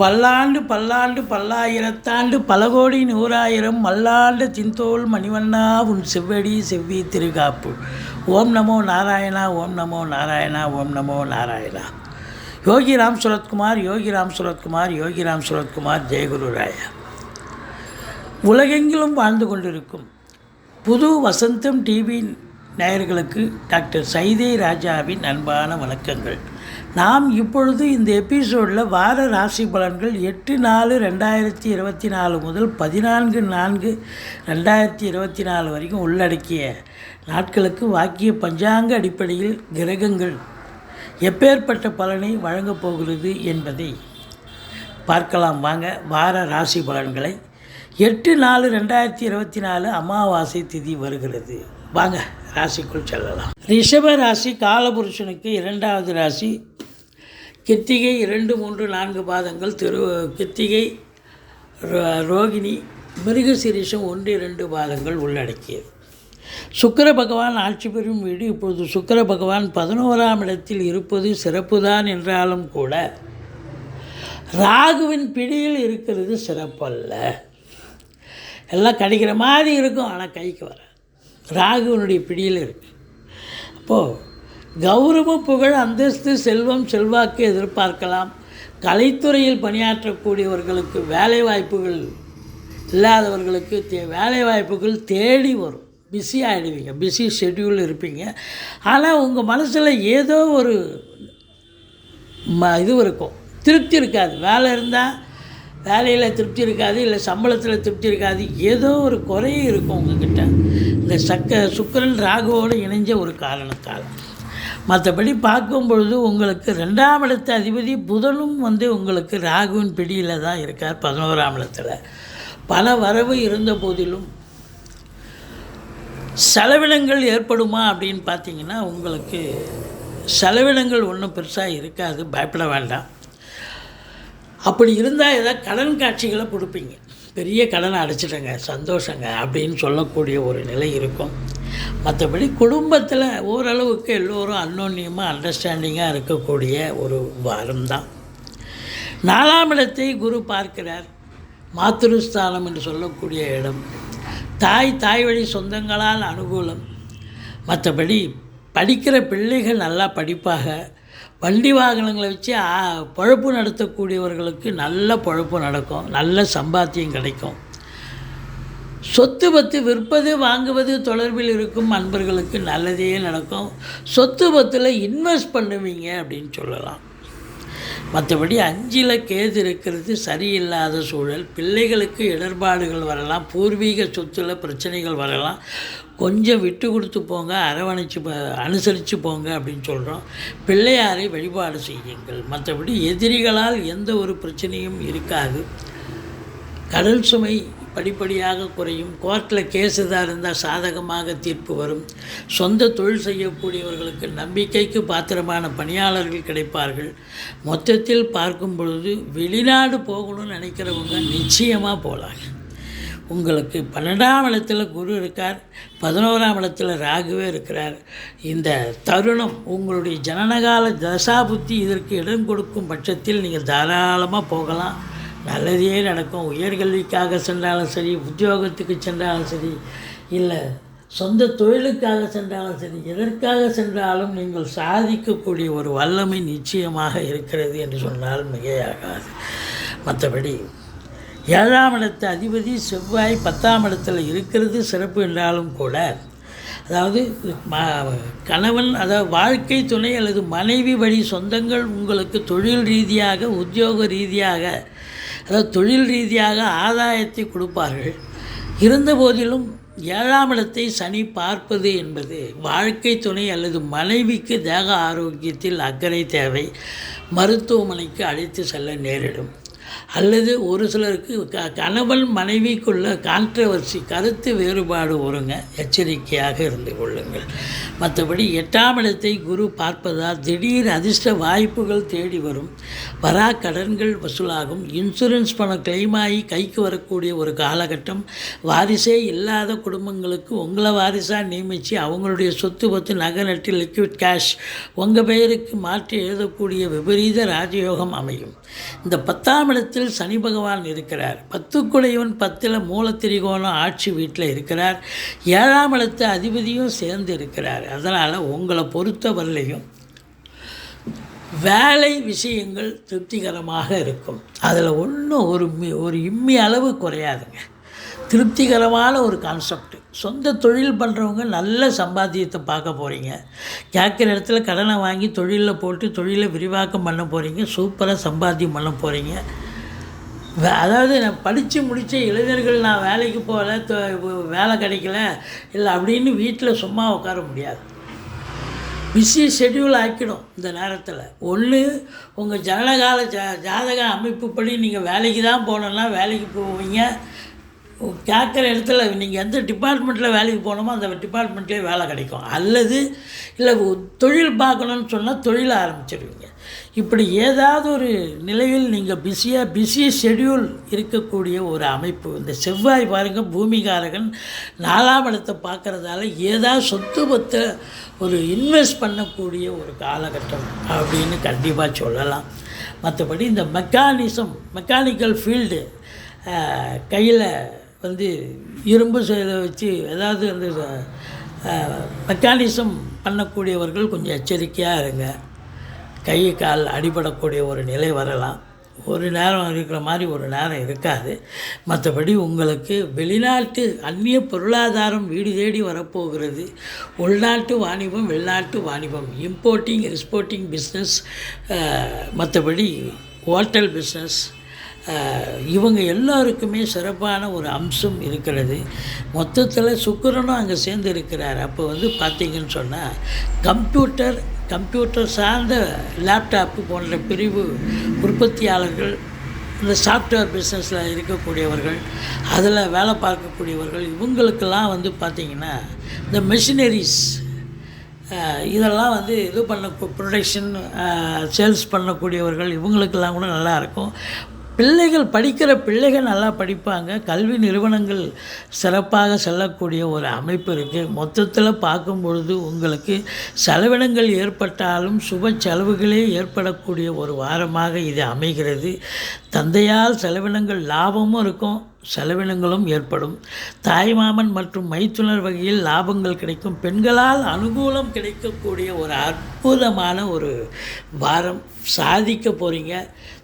பல்லாண்டு பல்லாண்டு பல்லாயிரத்தாண்டு பல கோடி நூறாயிரம் மல்லாண்டு சிந்தோல் மணிவண்ணா உன் செவ்வடி செவ்வி திருகாப்பு. ஓம் நமோ நாராயணா ஓம் நமோ நாராயணா ஓம் நமோ நாராயணா. யோகி ராம் சுரத்குமார் யோகி ராம் சுரத்குமார் யோகி ராம் சுரத்குமார் ஜெயகுரு ராயா. உலகெங்கிலும் வாழ்ந்து கொண்டிருக்கும் புது வசந்தம் டிவி நேயர்களுக்கு டாக்டர் சைதே ராஜாவின் அன்பான வணக்கங்கள். நாம் இப்பொழுது இந்த எபிசோடில் வார ராசி பலன்கள் எட்டு நாலு ரெண்டாயிரத்தி இருபத்தி நாலு முதல் பதினான்கு நான்கு ரெண்டாயிரத்தி இருபத்தி நாலு வரைக்கும் உள்ளடக்கிய நாட்களுக்கு வாக்கிய பஞ்சாங்க அடிப்படையில் கிரகங்கள் எப்பேற்பட்ட பலனை வழங்கப் போகிறது என்பதை பார்க்கலாம். வாங்க வார ராசி பலன்களை. எட்டு நாலு ரெண்டாயிரத்தி இருபத்தி நாலு அமாவாசை திதி வருகிறது. வாங்க. ராசிக்குள் செல்லலாம். ரிஷப ராசி காலபுருஷனுக்கு இரண்டாவது ராசி. கித்திகை இரண்டு மூன்று நான்கு பாதங்கள். திரு கித்திகை ரோ- ரோகிணி மிருகசிரீஷம் ஒன்று இரண்டு பாதங்கள் உள்ளடக்கியது. சுக்கிர பகவான் ஆட்சி பெறும் வீடு. இப்பொழுது சுக்கிர பகவான் பதினோராம் இடத்தில் இருப்பது சிறப்புதான் என்றாலும் கூட ராகுவின் பிடியில் இருக்கிறது சிறப்பல்ல. எல்லாம் கிடைக்கிற மாதிரி இருக்கும் ஆனால் கைக்கு வர ராகுவனுடைய பிடியில் இருக்கு. அப்போது கௌரவ புகழ் அந்தஸ்து செல்வம் செல்வாக்கு எதிர்பார்க்கலாம். கலைத்துறையில் பணியாற்றக்கூடியவர்களுக்கு வேலை வாய்ப்புகள் இல்லாதவர்களுக்கு தே வேலை வாய்ப்புகள் தேடி வரும். பிஸி ஆகிடுவீங்க பிஸி ஷெட்யூல் இருப்பீங்க. ஆனால் உங்கள் மனசில் ஏதோ ஒரு ம இது இருக்கும். திருப்தி இருக்காது. வேலை இருந்தால் வேலையில் திருப்தி இருக்காது இல்லை சம்பளத்தில் திருப்தி இருக்காது. ஏதோ ஒரு குறை இருக்கும் உங்ககிட்ட. இந்த சக்க சுக்கரன் ராகுவோடு இணைஞ்ச ஒரு காரணத்தால். மற்றபடி பார்க்கும் பொழுது உங்களுக்கு ரெண்டாம் இடத்து அதிபதி புதனும் வந்து உங்களுக்கு ராகுவின் பிடியில் தான் இருக்கார் பதினோராம் இடத்துல. பல வரவு இருந்த போதிலும் செலவினங்கள் ஏற்படுமா அப்படின்னு பார்த்தீங்கன்னா உங்களுக்கு செலவினங்கள் ஒன்றும் பெருசாக இருக்காது. பயப்பட வேண்டாம். அப்படி இருந்தால் ஏதாவது கடன் காட்சிகளை கொடுப்பீங்க. பெரிய கடனை அடைச்சிட்டங்க சந்தோஷங்க அப்படின்னு சொல்லக்கூடிய ஒரு நிலை இருக்கும். மற்றபடி குடும்பத்தில் ஓரளவுக்கு எல்லோரும் அன்னோன்யமாக அண்டர்ஸ்டாண்டிங்காக இருக்கக்கூடிய ஒரு வாரம் தான். நாலாம் இடத்தை குரு பார்க்கிறார். மாத்திருஸ்தானம் என்று சொல்லக்கூடிய இடம். தாய் தாய் வழி சொந்தங்களால் அனுகூலம். மற்றபடி படிக்கிற பிள்ளைகள் நல்லா படிப்பாக வண்டி வாகனங்களை வச்சு பழப்பு பொழப்பு நடத்தக்கூடியவர்களுக்கு நல்ல பழப்பு நடக்கும் நல்ல சம்பாத்தியம் கிடைக்கும். சொத்து பத்து விற்பது வாங்குவது தொடர்பில் இருக்கும் அன்பர்களுக்கு நல்லதே நடக்கும். சொத்து பத்தில் இன்வெஸ்ட் பண்ணுவீங்க அப்படின்னு சொல்லலாம். மற்றபடி அஞ்சில் கேது இருக்கிறது சரியில்லாத சூழல் பிள்ளைகளுக்கு இடர்பாடுகள் வரலாம் பூர்வீக சொத்துல பிரச்சனைகள் வரலாம். கொஞ்சம் விட்டு கொடுத்து போங்க அரவணைச்சு அனுசரித்து போங்க அப்படின்னு சொல்கிறோம் பிள்ளையாரை வழிபாடு செய்யுங்கள். மற்றபடி எதிரிகளால் எந்த ஒரு பிரச்சனையும் இருக்காது. கடல் சுமை படிப்படியாக குறையும். கோர்ட்டில் கேஸ் எதாக இருந்தால் சாதகமாக தீர்ப்பு வரும். சொந்த தொழில் செய்யக்கூடியவர்களுக்கு நம்பிக்கைக்கு பாத்திரமான பணியாளர்கள் கிடைப்பார்கள். மொத்தத்தில் பார்க்கும் பொழுது வெளிநாடு போகணும்னு நினைக்கிறவங்க நிச்சயமாக போகலாங்க உங்களுக்கு பன்னெண்டாம் இடத்துல குரு இருக்கார். பதினோராம் இடத்துல ராகுவே இருக்கிறார். இந்த தருணம் உங்களுடைய ஜனனகால தசாபுத்தி இதற்கு இடம் கொடுக்கும் பட்சத்தில் நீங்கள் தாராளமாக போகலாம். நல்லதே நடக்கும். உயர்கல்விக்காக சென்றாலும் சரி உத்தியோகத்துக்கு சென்றாலும் சரி இல்லை சொந்த தொழிலுக்காக சென்றாலும் சரி எதற்காக சென்றாலும் நீங்கள் சாதிக்கக்கூடிய ஒரு வல்லமை நிச்சயமாக இருக்கிறது என்று சொன்னால் மிகையாகாது. மற்றபடி ஏழாம் இடத்து அதிபதி செவ்வாய் பத்தாம் இடத்தில் இருக்கிறது சிறப்பு என்றாலும் கூட அதாவது கணவன் அதாவது வாழ்க்கை துணை அல்லது மனைவி வழி சொந்தங்கள் உங்களுக்கு தொழில் ரீதியாக உத்தியோக ரீதியாக அதாவது தொழில் ரீதியாக ஆதாயத்தை கொடுப்பார்கள். இருந்த போதிலும் ஏழாம் இடத்தை சனி பார்ப்பது என்பது வாழ்க்கை துணை அல்லது மனைவிக்கு தேக ஆரோக்கியத்தில் அக்கறை தேவை. மருத்துவமனைக்கு அழைத்து செல்ல நேரிடும். அல்லது ஒரு சிலருக்கு க கணவன் மனைவிக்குள்ள கான்ட்ரவர்சி கருத்து வேறுபாடு வருங்க எச்சரிக்கையாக இருந்து கொள்ளுங்கள். மற்றபடி எட்டாம் இடத்தை குரு பார்ப்பதால் திடீர் அதிர்ஷ்ட வாய்ப்புகள் தேடி வரும். வரா கடன்கள் வசூலாகும். இன்சூரன்ஸ் பணம் கிளைமாகி ஆகி கைக்கு வரக்கூடிய ஒரு காலகட்டம். வாரிசே இல்லாத குடும்பங்களுக்கு உங்களை வாரிசாக நியமித்து அவங்களுடைய சொத்து பத்து நகை நட்டு லிக்விட் கேஷ் உங்கள் பெயருக்கு மாற்றி எழுதக்கூடிய விபரீத ராஜயோகம் அமையும். இந்த பத்தாம் இடத்தில் சனி பகவான் இருக்கிறார். பத்துக்குடையவன் பத்தில் மூலத்திரிகோணம் ஆட்சி வீட்டில் இருக்கிறார். ஏழாம் இடத்து அதிபதியும் சேர்ந்து இருக்கிறார். அதனால் உங்களை பொறுத்தவரையிலையும் வேலை விஷயங்கள் திருப்திகரமாக இருக்கும். அதில் ஒன்றும் ஒரு மி ஒரு இம்மி அளவு குறையாதுங்க. திருப்திகரமான ஒரு கான்செப்ட் சொந்த தொழில் பண்ணுறவங்க நல்ல சம்பாத்தியத்தை பார்க்க போகிறீங்க கேட்குற இடத்துல கடனை வாங்கி தொழிலில் போட்டு தொழிலை விரிவாக்கம் பண்ண போகிறீங்க சூப்பராக சம்பாத்தியம் பண்ண போகிறீங்க வே அதாவது நான் படித்து முடித்த இளைஞர்கள் நான் வேலைக்கு போகல வேலை கிடைக்கல இல்லை அப்படின்னு வீட்டில் சும்மா உட்கார முடியாது. பிஸி ஷெட்யூல் ஆக்கிடும் இந்த நேரத்தில். ஒன்று உங்கள் ஜனகால ஜா ஜாதக அமைப்புப்படி நீங்கள் வேலைக்கு தான் போகணுன்னா வேலைக்கு போவீங்க. கேட்குற இடத்துல நீங்கள் எந்த டிபார்ட்மெண்ட்டில் வேலைக்கு போகணுமோ அந்த டிபார்ட்மெண்ட்லேயே வேலை கிடைக்கும். அல்லது இல்லை தொழில் பார்க்கணுன்னு சொன்னால் தொழில் ஆரம்பிச்சிடுவீங்க இப்படி ஏதாவது ஒரு நிலையில் நீங்கள் பிஸியாக பிஸி ஷெட்யூல் இருக்கக்கூடிய ஒரு அமைப்பு. இந்த செவ்வாய் பாருங்க பூமிகாரகன் நாலாம் இடத்தை பார்க்குறதால ஏதாவது சொத்து பத்த ஒரு இன்வெஸ்ட் பண்ணக்கூடிய ஒரு காலகட்டம் அப்படின்னு கண்டிப்பாக சொல்லலாம். மற்றபடி இந்த மெக்கானிசம் மெக்கானிக்கல் ஃபீல்டு கையில் வந்து இரும்பு செய்த வச்சு ஏதாவது அந்த மெக்கானிசம் பண்ணக்கூடியவர்கள் கொஞ்சம் எச்சரிக்கையாக இருங்க. கை கால் அடிபடக்கூடிய ஒரு நிலை வரலாம். ஒரு நேரம் இருக்கிற மாதிரி ஒரு நேரம் இருக்காது. மற்றபடி உங்களுக்கு வெளிநாட்டு அந்நிய பொருளாதாரம் வீடு தேடி வரப்போகிறது. உள்நாட்டு வாணிபம் வெளிநாட்டு வாணிபம் இம்போர்ட்டிங் எக்ஸ்போர்ட்டிங் பிஸ்னஸ் மற்றபடி ஹோட்டல் பிஸ்னஸ் இவங்க எல்லாருக்குமே சிறப்பான ஒரு அம்சம் இருக்கிறது. மொத்தத்தில் சுக்கிரனும் அங்கே சேர்ந்து இருக்கிறார். அப்போ வந்து பார்த்திங்கன்னு சொன்னால் கம்ப்யூட்டர் கம்ப்யூட்டர் சார்ந்த லேப்டாப்பு போன்ற பிரிவு உற்பத்தியாளர்கள் இந்த சாஃப்ட்வேர் பிஸ்னஸில் இருக்கக்கூடியவர்கள் அதில் வேலை பார்க்கக்கூடியவர்கள் இவங்களுக்கெல்லாம் வந்து பார்த்திங்கன்னா இந்த மெஷினரிஸ் இதெல்லாம் வந்து இது பண்ண ப்ரொடக்ஷன் சேல்ஸ் பண்ணக்கூடியவர்கள் இவங்களுக்கெல்லாம் கூட நல்லாயிருக்கும் பிள்ளைகள் படிக்கிற பிள்ளைகள் நல்லா படிப்பாங்க. கல்வி நிறுவனங்கள் சிறப்பாக செல்லக்கூடிய ஒரு அமைப்பு இருக்குது மொத்தத்தில் பார்க்கும் பொழுது உங்களுக்கு செலவினங்கள் ஏற்பட்டாலும் சுப செலவுகளே ஏற்படக்கூடிய ஒரு வாரமாக இது அமைகிறது. தந்தையால் செலவினங்கள் லாபமும் இருக்கும் செலவினங்களும் ஏற்படும். தாய்மாமன் மற்றும் மைத்துனர் வகையில் லாபங்கள் கிடைக்கும். பெண்களால் அனுகூலம் கிடைக்கக்கூடிய ஒரு அற்புதமான ஒரு வாரம் சாதிக்க போகிறீங்க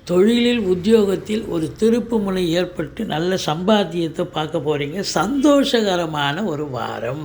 தொழிலில் உத்தியோகத்தில் ஒரு திருப்பு முனை ஏற்பட்டு நல்ல சம்பாத்தியத்தை பார்க்க போகிறீங்க சந்தோஷகரமான ஒரு வாரம்.